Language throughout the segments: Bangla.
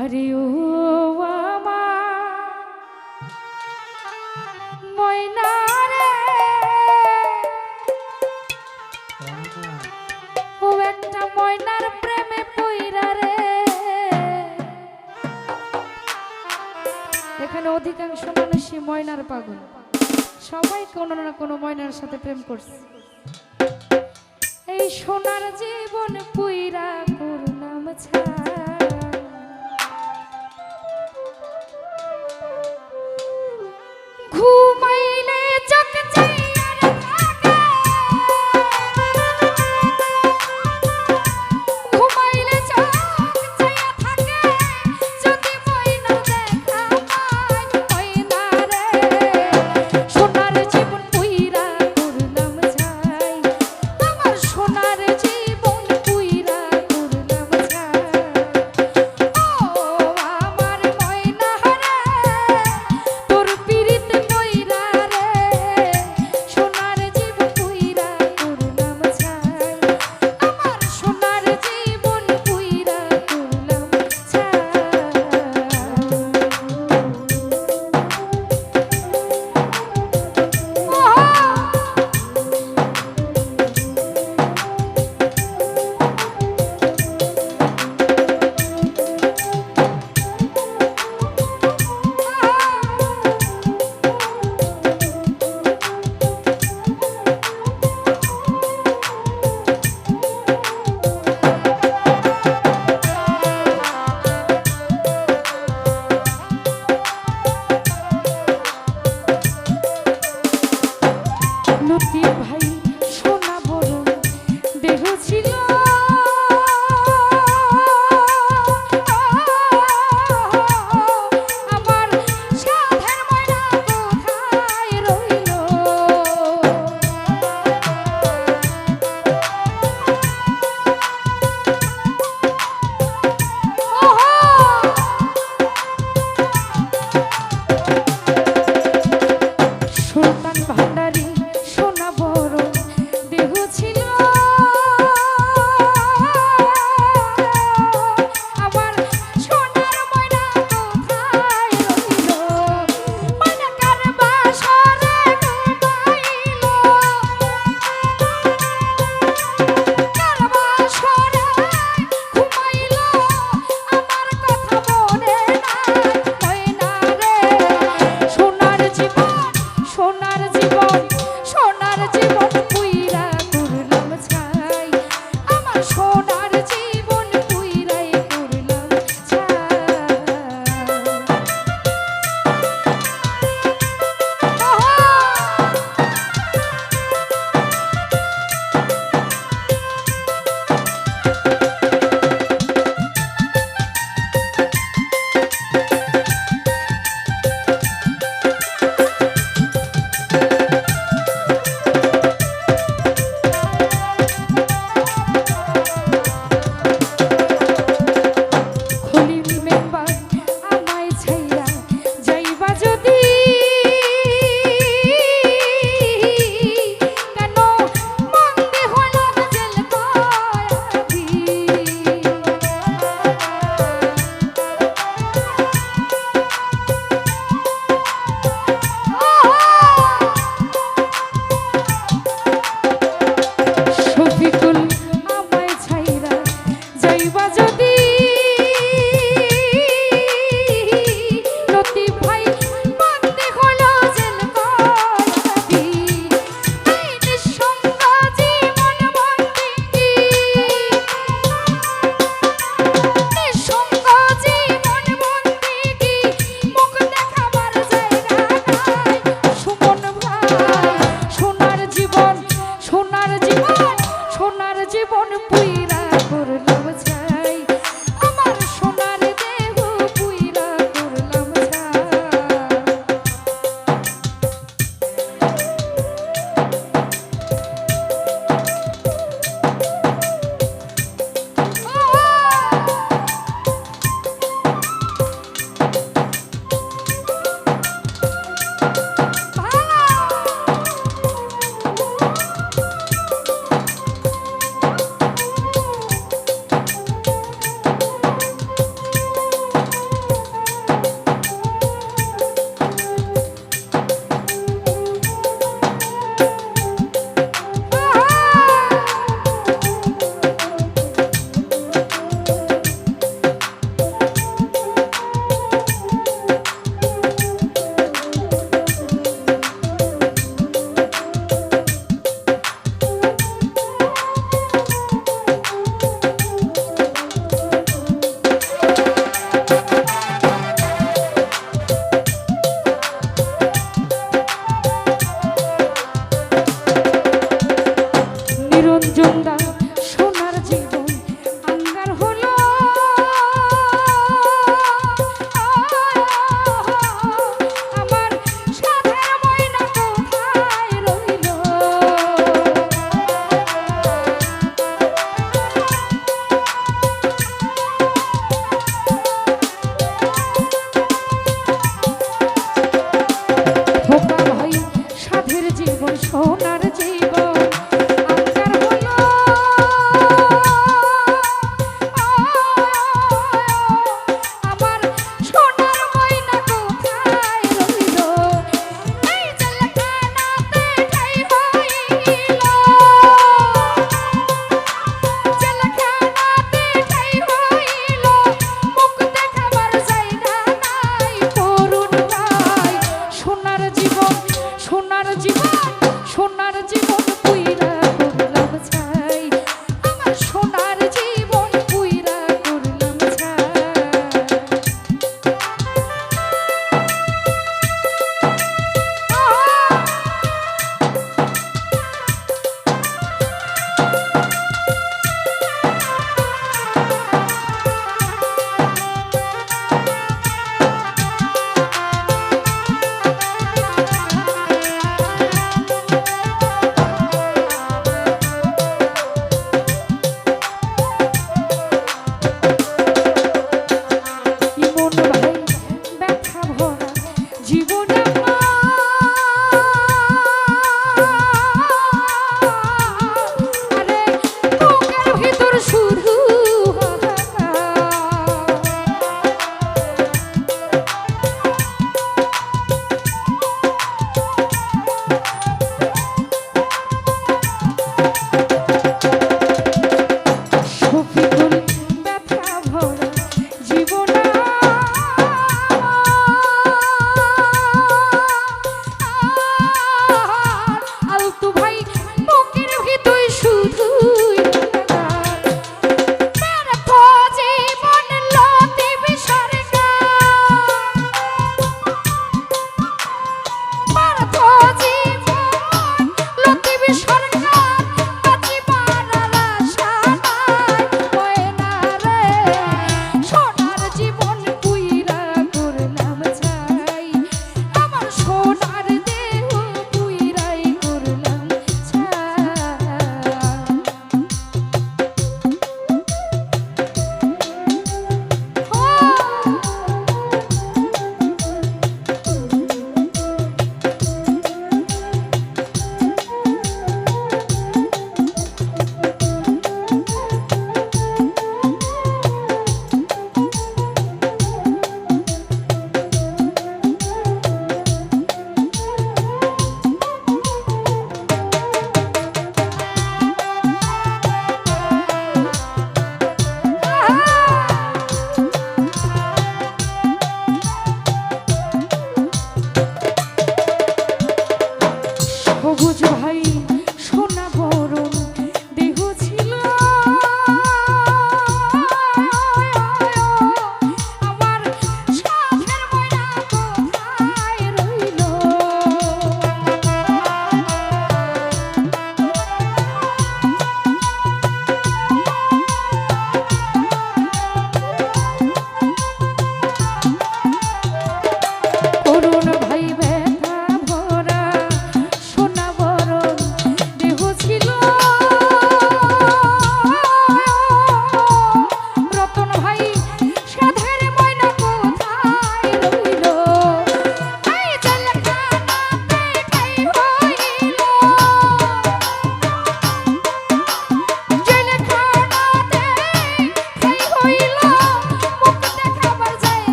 আরে ও ময়না রে। ও একটা ময়নার প্রেমে পইরা রে। এখানে অধিকাংশ মানুষই ময়নার পাগল। সবাই কোনো না কোনো ময়নার সাথে প্রেম করছে। এই সোনার জীবন পুইরা করুন ছাড়।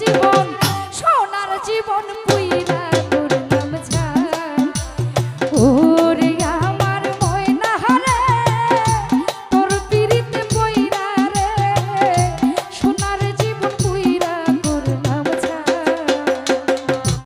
这波